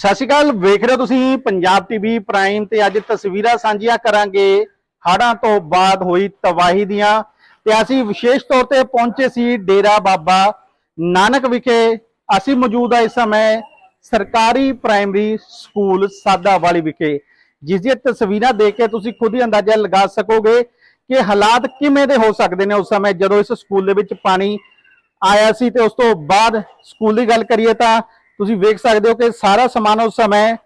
ਸਤਿ ਸ਼੍ਰੀ ਅਕਾਲ, ਵੇਖ ਰਹੇ ਹੋ ਤੁਸੀਂ ਪੰਜਾਬ ਟੀਵੀ ਪ੍ਰਾਈਮ ਤੇ ਅੱਜ ਤਸਵੀਰਾਂ ਸਾਂਝੀਆਂ ਕਰਾਂਗੇ। ਹੜ੍ਹਾਂ ਤੋਂ ਬਾਅਦ ਹੋਈ ਤਬਾਹੀ ਦੀਆਂ ਤੇ ਅਸੀਂ ਵਿਸ਼ੇਸ਼ ਤੌਰ ਤੇ ਪਹੁੰਚੇ ਸੀ ਡੇਰਾ ਬਾਬਾ ਨਾਨਕ ਵਿਖੇ। ਅਸੀਂ ਮੌਜੂਦ ਆ ਇਸ ਸਮੇਂ ਸਰਕਾਰੀ ਪ੍ਰਾਇਮਰੀ ਸਕੂਲ ਸਾਦਾਵਾਲੀ ਵਿਖੇ। ਜਿਸ ਦੀਆਂ ਤਸਵੀਰਾਂ ਦੇਖ ਕੇ ਤੁਸੀਂ ਖੁਦ ਹੀ ਅੰਦਾਜ਼ਾ ਲਗਾ ਸਕੋਗੇ ਕਿ ਹਾਲਾਤ ਕਿਵੇਂ ਦੇ ਹੋ ਸਕਦੇ ਨੇ ਉਸ ਸਮੇਂ ਜਦੋਂ ਇਸ ਸਕੂਲ ਦੇ ਵਿੱਚ ਪਾਣੀ ਆਇਆ ਸੀ ਤੇ ਉਸ ਤੋਂ ਬਾਅਦ ਸਕੂਲ ਦੀ ਗੱਲ ਕਰੀਏ ਤਾਂ ਤੁਸੀਂ ਵੇਖ ਸਕਦੇ ਹੋ ਕਿ ਸਾਰਾ ਸਮਾਨ ਉਸ ਸਮੇਂ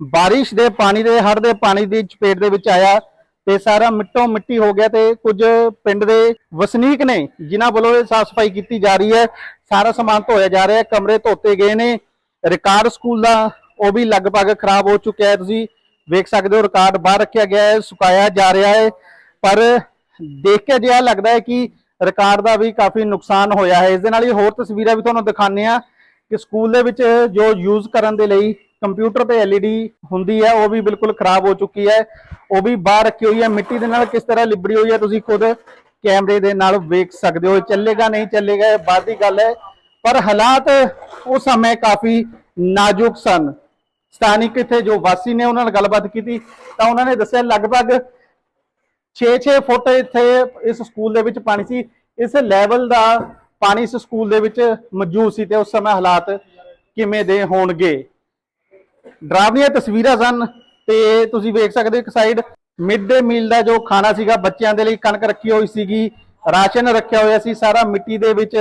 ਬਾਰਿਸ਼ ਦੇ ਪਾਣੀ ਦੇ, ਹੜ੍ਹ ਦੇ ਪਾਣੀ ਦੀ ਚਪੇਟ ਦੇ ਵਿੱਚ ਆਇਆ ਤੇ ਸਾਰਾ ਮਿੱਟੋ ਮਿੱਟੀ ਹੋ ਗਿਆ ਤੇ ਕੁਝ ਪਿੰਡ ਦੇ ਵਸਨੀਕ ਨੇ ਜਿਨ੍ਹਾਂ ਵੱਲੋਂ ਇਹ ਸਾਫ਼ ਸਫ਼ਾਈ ਕੀਤੀ ਜਾ ਰਹੀ ਹੈ, ਸਾਰਾ ਸਮਾਨ ਧੋਇਆ ਜਾ ਰਿਹਾ ਕਮਰੇ ਧੋਤੇ ਗਏ ਨੇ, ਰਿਕਾਰਡ ਸਕੂਲ ਦਾ ਉਹ ਵੀ ਲਗਭਗ ਖਰਾਬ ਹੋ ਚੁੱਕਿਆ ਹੈ, ਤੁਸੀਂ ਵੇਖ ਸਕਦੇ ਹੋ ਰਿਕਾਰਡ ਬਾਹਰ ਰੱਖਿਆ ਗਿਆ ਹੈ, ਸੁਕਾਇਆ ਜਾ ਰਿਹਾ ਹੈ, ਪਰ ਦੇਖ ਕੇ ਜਿਹਾ ਲੱਗਦਾ ਹੈ ਕਿ ਰਿਕਾਰਡ ਦਾ ਵੀ ਕਾਫੀ ਨੁਕਸਾਨ ਹੋਇਆ ਹੈ। ਇਸ ਦੇ ਨਾਲ ਹੀ ਹੋਰ ਤਸਵੀਰਾਂ ਵੀ ਤੁਹਾਨੂੰ ਦਿਖਾਉਂਦੇ ਆ ਕਿ ਸਕੂਲ ਦੇ ਵਿੱਚ ਜੋ ਯੂਜ਼ ਕਰਨ ਦੇ ਲਈ ਕੰਪਿਊਟਰ ਤੇ LED ਹੁੰਦੀ ਹੈ, ਉਹ ਵੀ ਬਿਲਕੁਲ ਖਰਾਬ ਹੋ ਚੁੱਕੀ ਹੈ। ਉਹ ਵੀ ਬਾਹਰ ਰੱਖੀ ਹੋਈ ਹੈ। ਮਿੱਟੀ ਦੇ ਨਾਲ ਕਿਸ ਤਰ੍ਹਾਂ ਲਿਬੜੀ ਹੋਈ ਹੈ, ਤੁਸੀਂ ਖੁਦ ਕੈਮਰੇ ਦੇ ਨਾਲ ਵੇਖ ਸਕਦੇ ਹੋ। ਚੱਲੇਗਾ, ਨਹੀਂ ਚੱਲੇਗਾ, ਇਹ ਬਾਅਦ ਦੀ ਗੱਲ ਹੈ। ਪਰ ਹਾਲਾਤ ਉਸ ਸਮੇਂ ਕਾਫੀ ਨਾਜ਼ੁਕ ਸਨ। ਸਥਾਨਿਕ ਇੱਥੇ ਜੋ ਵਾਸੀ ਨੇ ਉਹਨਾਂ ਨਾਲ ਗੱਲਬਾਤ ਕੀਤੀ, ਤਾਂ ਉਹਨਾਂ ਨੇ ਦੱਸਿਆ, ਲਗਭਗ 6-6 ਫੁੱਟ ਇੱਥੇ ਇਸ ਸਕੂਲ ਦੇ ਵਿੱਚ ਪਾਣੀ ਸੀ। ਇਸ ਲੈਵਲ ਦਾ ਪਾਣੀ ਇਸ ਸਕੂਲ ਦੇ ਵਿੱਚ ਮੌਜੂਦ ਸੀ ਤੇ ਉਸ ਸਮੇਂ ਹਾਲਾਤ ਕਿਵੇਂ ਦੇ ਹੋਣਗੇ? ਡਰਾਵਨੀਆਂ ਤਸਵੀਰਾਂ ਸਨ ਤੇ ਤੁਸੀਂ ਵੇਖ ਸਕਦੇ ਹੋ ਇੱਕ ਸਾਈਡ ਮਿਡ ਡੇ ਮੀਲ ਦਾ ਜੋ ਖਾਣਾ ਸੀਗਾ, ਬੱਚਿਆਂ ਦੇ ਲਈ ਕਣਕ ਰੱਖੀ ਹੋਈ ਸੀਗੀ, ਰਾਸ਼ਨ ਰੱਖਿਆ ਹੋਇਆ ਸੀ, ਸਾਰਾ ਮਿੱਟੀ ਦੇ ਵਿੱਚ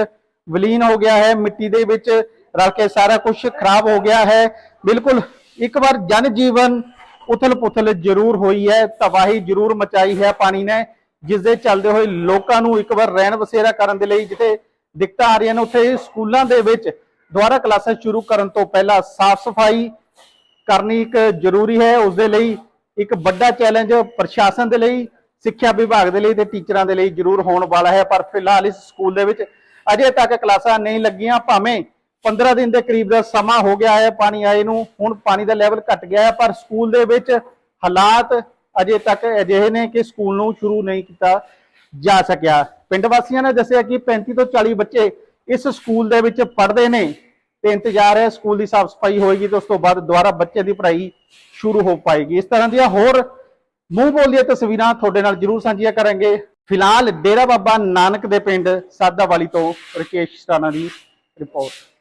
ਵਿਲੀਨ ਹੋ ਗਿਆ ਹੈ, ਮਿੱਟੀ ਦੇ ਵਿੱਚ ਰਲ ਕੇ ਸਾਰਾ ਕੁਝ ਖਰਾਬ ਹੋ ਗਿਆ ਹੈ। ਬਿਲਕੁਲ ਇੱਕ ਵਾਰ ਜਨ ਜੀਵਨ ਉਥਲ ਪੁਥਲ ਜ਼ਰੂਰ ਹੋਈ ਹੈ, ਤਬਾਹੀ ਜ਼ਰੂਰ ਮਚਾਈ ਹੈ ਪਾਣੀ ਨੇ ਜਿਸ ਦੇ ਚੱਲਦੇ ਹੋਏ ਲੋਕਾਂ ਨੂੰ ਇੱਕ ਵਾਰ ਰਹਿਣ ਵਸੇਰਾ ਕਰਨ ਦੇ ਲਈ, ਜਿੱਥੇ ਦਿੱਕਤਾਂ ਆ ਰਹੀਆਂ ਨੇ ਉੱਥੇ ਸਕੂਲਾਂ ਦੇ ਵਿੱਚ। ਦੁਬਾਰਾ ਕਲਾਸਾਂ ਸ਼ੁਰੂ ਕਰਨ ਤੋਂ ਪਹਿਲਾਂ ਸਾਫ਼ ਸਫ਼ਾਈ ਕਰਨੀ ਇੱਕ ਜ਼ਰੂਰੀ ਹੈ। ਉਸ ਦੇ ਲਈ ਇੱਕ ਵੱਡਾ ਚੈਲੰਜ ਪ੍ਰਸ਼ਾਸਨ ਦੇ ਲਈ, ਸਿੱਖਿਆ ਵਿਭਾਗ ਦੇ ਲਈ ਤੇ ਟੀਚਰਾਂ ਦੇ ਲਈ ਜ਼ਰੂਰ ਹੋਣ ਵਾਲਾ ਹੈ। ਪਰ ਫਿਲਹਾਲ ਇਸ ਸਕੂਲ ਦੇ ਵਿੱਚ ਅਜੇ ਤੱਕ ਕਲਾਸਾਂ ਨਹੀਂ ਲੱਗੀਆਂ। ਭਾਵੇਂ 15 ਦਿਨ ਦੇ ਕਰੀਬ ਦਾ ਸਮਾਂ ਹੋ ਗਿਆ ਹੈ, ਪਾਣੀ ਆਏ ਨੂੰ, ਹੁਣ ਪਾਣੀ ਦਾ ਲੈਵਲ ਘਟ ਗਿਆ ਹੈ, ਪਰ ਸਕੂਲ ਦੇ ਵਿੱਚ ਹਾਲਾਤ ਅਜੇ ਤੱਕ ਅਜਿਹੇ ਨੇ ਕਿ ਸਕੂਲ ਨੂੰ ਸ਼ੁਰੂ ਨਹੀਂ ਕੀਤਾ ਜਾ ਸਕਿਆ। ਪਿੰਡ ਵਾਸੀਆਂ ਨੇ ਦੱਸਿਆ ਕਿ 35 ਤੋਂ 40 ਬੱਚੇ ਇਸ ਸਕੂਲ ਦੇ ਵਿੱਚ ਪੜ੍ਹਦੇ ਨੇ ਤੇ ਇੰਤਜ਼ਾਰ ਹੈ ਸਕੂਲ ਦੀ ਸਾਫ਼ ਸਫ਼ਾਈ ਹੋਏਗੀ ਤੇ ਉਸ ਤੋਂ ਬਾਅਦ ਦੁਬਾਰਾ ਬੱਚੇ ਦੀ ਪੜ੍ਹਾਈ ਸ਼ੁਰੂ ਹੋ ਪਾਏਗੀ। ਇਸ ਤਰ੍ਹਾਂ ਦੀਆਂ ਹੋਰ ਮੂੰਹ ਬੋਲੀਆਂ ਤਸਵੀਰਾਂ ਤੁਹਾਡੇ ਨਾਲ ਜਰੂਰ ਸਾਂਝੀਆਂ ਕਰਾਂਗੇ। ਫਿਲਹਾਲ ਡੇਰਾ ਬਾਬਾ ਨਾਨਕ ਦੇ ਪਿੰਡ ਸਾਦਾਵਾਲੀ ਤੋਂ ਰਕੇਸ਼ ਸਰਾਣਾ ਦੀ ਰਿਪੋਰਟ।